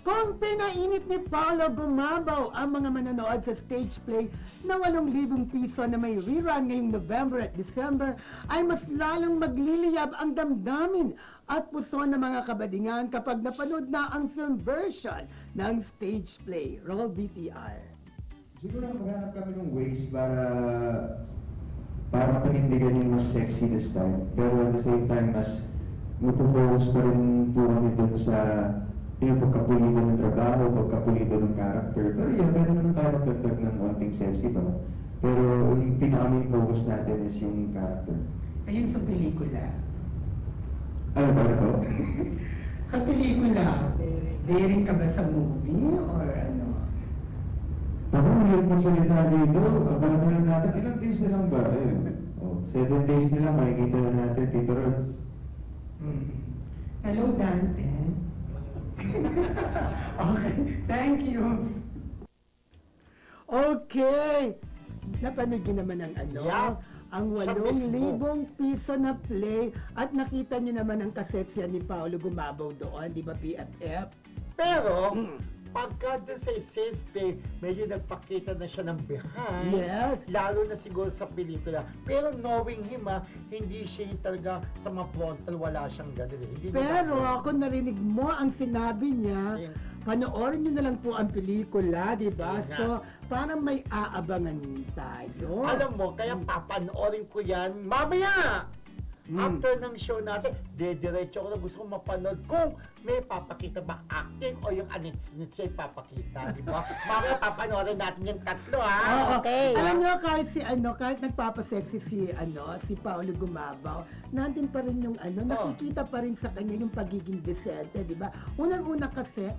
Kung pinainit ni Paolo Gumabaw ang mga manonood sa stage play na 8,000 piso na may rerun ngayong November at December, ay mas lalong magliliyab ang damdamin at puso ng mga kabadingan kapag napanood na ang film version ng stage play. Roll BTR. Siguro maghanap kami ng ways para para panindigan yung mas sexy this time. Pero at the same time, mas magpo-focus pa rin po kami dun sa yung pagkapulido ng trabaho, pagkapulido ng character. Pero yun, pwede naman tayo magdagdag ng konting sexy ba? Pero yung pinaka-main focus natin is yung character. Ayun sa pelikula. Ano ba ito? Sa pelikula, daring ka ba sa movie or ano? Ako, hirap magsalita dito. Abangan na lang natin. Ilang days na lang ba? Ayun. Oh, seven days na lang, makikita na natin, Tito Rods. Hmm. Hello, Dante. okay, thank you. Okay. Napanood niyo naman ang ano? Yeah. Ang Siya walong mismo. libong piso na play at nakita niyo naman ang kaseksyan ni Paolo Gumabaw doon, di ba PFF? Pero, Mm. Pagka dun sa sales pay, medyo nagpakita na siya ng behind. Yes. Lalo na siguro sa pelikula. Pero knowing him, ah, hindi siya talaga sa mga frontal, wala siyang ganun eh. Hindi niya Pero natin- ako narinig mo ang sinabi niya, Ayun. panoorin niyo na lang po ang pelikula, di ba? Nga. So, parang may aabangan tayo. Alam mo, kaya papanoorin ko yan mamaya! Mm. After ng show natin, dediretso ko na gusto kong mapanood kung may papakita ba acting o yung anits-nits siya ipapakita, di ba? Mamaya papanoorin natin yung tatlo, ha? Oo. Okay. Alam niyo, kahit si ano, kahit nagpapasexy si ano, si Paolo Gumabaw, nandun pa rin yung ano, nakikita pa rin sa kanya yung pagiging decente, di ba? Unang-una kasi,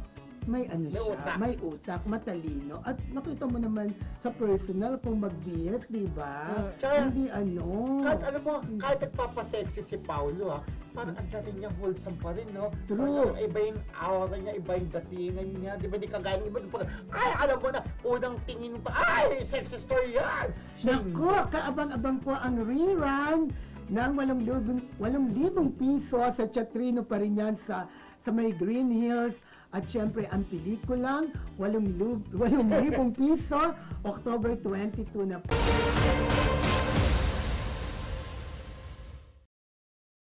may ano May siya, utak. may utak, matalino. At nakita mo naman sa personal kung mag-BS, di ba? Mm. Tsaka, Hindi ano. Kahit alam mo, kahit nagpapasexy si Paulo ha, parang ang dating niya wholesome pa rin, no? True. Parang iba yung aura niya, iba yung datingan niya, di ba? Di kagaya ng iba, di ba? Ay, alam mo na, unang tingin mo pa, ay, sexy story yan! Nako, kaabang-abang po ang rerun ng 8,000 8,000 piso sa Chatrino pa rin yan sa, sa may Green Hills. At syempre, ang pelikulang 8,000 piso, October 22 na po.